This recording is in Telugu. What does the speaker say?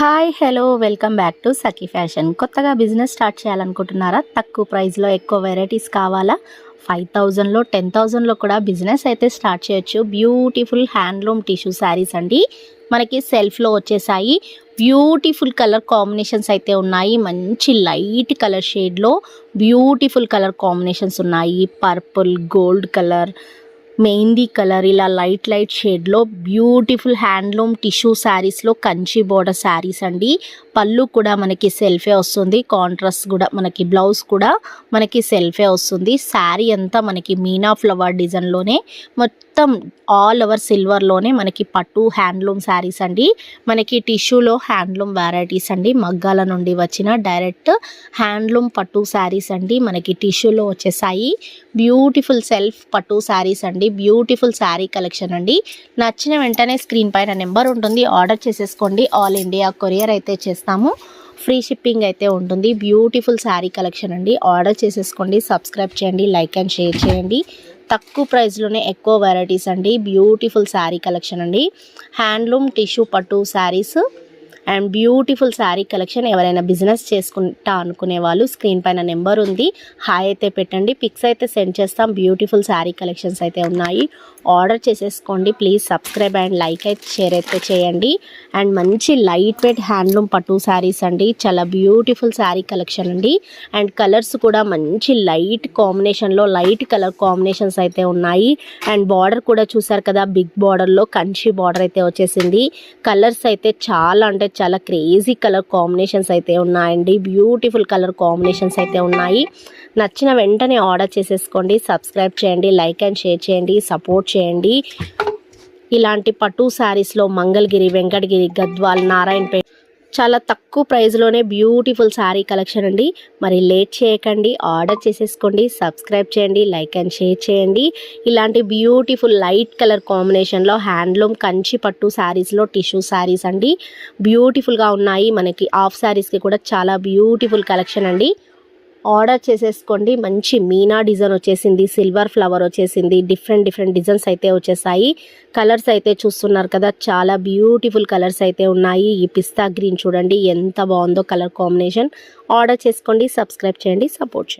Hi hello welcome back to Sakhi fashion కొత్తగా బిజినెస్ స్టార్ట్ చేయాలనుకుంటున్నారా? తక్కువ ప్రైస్లో ఎక్కువ వెరైటీస్ కావాలా? ఫైవ్ థౌజండ్లో టెన్ థౌజండ్లో కూడా బిజినెస్ అయితే స్టార్ట్ చేయొచ్చు. బ్యూటిఫుల్ హ్యాండ్లూమ్ టిష్యూ శారీస్ అండి. మనకి సెల్ఫ్లో వచ్చేసాయి. బ్యూటిఫుల్ కలర్ కాంబినేషన్స్ అయితే ఉన్నాయి. మంచి లైట్ కలర్ షేడ్లో బ్యూటిఫుల్ కలర్ కాంబినేషన్స్ ఉన్నాయి. Purple gold colour mehndi colour ఇలా లైట్ లైట్ షేడ్లో బ్యూటిఫుల్ హ్యాండ్లూమ్ టిష్యూ శారీస్లో కంచి బోర్డర్ శారీస్ అండి. పళ్ళు కూడా మనకి సెల్ఫే వస్తుంది. కాంట్రాస్ట్ కూడా మనకి బ్లౌజ్ కూడా మనకి సెల్ఫే వస్తుంది. శారీ అంతా మనకి మీనా ఫ్లవర్ డిజైన్లోనే మొత్తం మొత్తం ఆల్ ఓవర్ సిల్వర్లోనే మనకి పట్టు హ్యాండ్లూమ్ శారీస్ అండి. మనకి టిష్యూలో హ్యాండ్లూమ్ వెరైటీస్ అండి. మగ్గాల నుండి వచ్చిన డైరెక్ట్ హ్యాండ్లూమ్ పట్టు శారీస్ అండి. మనకి టిష్యూలో వచ్చేసాయి. బ్యూటిఫుల్ సెల్ఫ్ పట్టు శారీస్ అండి. బ్యూటిఫుల్ శారీ కలెక్షన్ అండి. నచ్చిన వెంటనే స్క్రీన్ పైన నెంబర్ ఉంటుంది. ఆర్డర్ చేసేసుకోండి. ఆల్ ఇండియా కొరియర్ అయితే చేస్తాము. ఫ్రీ షిప్పింగ్ అయితే ఉంటుంది. బ్యూటిఫుల్ శారీ కలెక్షన్ అండి. ఆర్డర్ చేసేసుకోండి. సబ్స్క్రైబ్ చేయండి. లైక్ అండ్ షేర్ చేయండి. తక్కువ ప్రైస్లోనే ఎక్కువ వెరైటీస్ అండి. బ్యూటిఫుల్ శారీ కలెక్షన్ అండి. హ్యాండ్లూమ్ టిష్యూ పట్టు saris and beautiful sari collection ఎవరైనా బిజినెస్ చేసుకుంటా అనుకునే వాళ్ళు స్క్రీన్ పైన నెంబర్ ఉంది. హాయ్ అయితే పెట్టండి. పిక్స్ అయితే సెండ్ చేస్తాం. బ్యూటిఫుల్ శారీ కలెక్షన్స్ అయితే ఉన్నాయి. ఆర్డర్ చేసేసుకోండి. ప్లీజ్ సబ్స్క్రైబ్ అండ్ లైక్ అయితే షేర్ అయితే చేయండి. అండ్ మంచి లైట్ వెయిట్ హ్యాండ్లూమ్ పట్టు శారీస్ అండి. చాలా బ్యూటిఫుల్ శారీ కలెక్షన్ అండి. అండ్ కలర్స్ కూడా మంచి లైట్ కాంబినేషన్లో లైట్ కలర్ కాంబినేషన్స్ అయితే ఉన్నాయి. అండ్ బార్డర్ కూడా చూసారు కదా బిగ్ బార్డర్లో కంచి బార్డర్ అయితే వచ్చేసింది. కలర్స్ అయితే చాలా అంటే చాలా క్రేజీ కలర్ కాంబినేషన్స్ అయితే ఉన్నాయండి. బ్యూటిఫుల్ కలర్ కాంబినేషన్స్ అయితే ఉన్నాయి. నచ్చిన వెంటనే ఆర్డర్ చేసేసుకోండి. సబ్స్క్రైబ్ చేయండి. లైక్ అండ్ షేర్ చేయండి. సపోర్ట్ చేయండి. ఇలాంటి పట్టు శారీస్లో మంగళగిరి వెంకటగిరి గద్వాల్ నారాయణపేట చాలా తక్కువ ప్రైస్లోనే బ్యూటిఫుల్ శారీ కలెక్షన్ అండి. మరి లేట్ చేయకండి ఆర్డర్ చేసేసుకోండి సబ్స్క్రైబ్ చేయండి లైక్ అండ్ షేర్ చేయండి. ఇలాంటి బ్యూటిఫుల్ లైట్ కలర్ కాంబినేషన్లో హ్యాండ్లూమ్ కంచి పట్టు శారీస్లో టిష్యూ శారీస్ అండి. బ్యూటిఫుల్గా ఉన్నాయి. మనకి హాఫ్ శారీస్కి కూడా చాలా బ్యూటిఫుల్ కలెక్షన్ అండి. ఆర్డర్ చేసేసుకోండి. మంచి మీనా డిజైన్ వచ్చేసింది సిల్వర్ ఫ్లవర్ వచ్చేసింది డిఫరెంట్ డిఫరెంట్ డిజైన్స్ అయితే వచ్చేసాయి. కలర్స్ అయితే చూస్తున్నారు కదా చాలా బ్యూటిఫుల్ కలర్స్ అయితే ఉన్నాయి. ఈ పిస్తా గ్రీన్ చూడండి ఎంత బాగుందో కలర్ కాంబినేషన్. ఆర్డర్ చేసుకోండి సబ్స్క్రైబ్ చేయండి సపోర్ట్ చేయండి.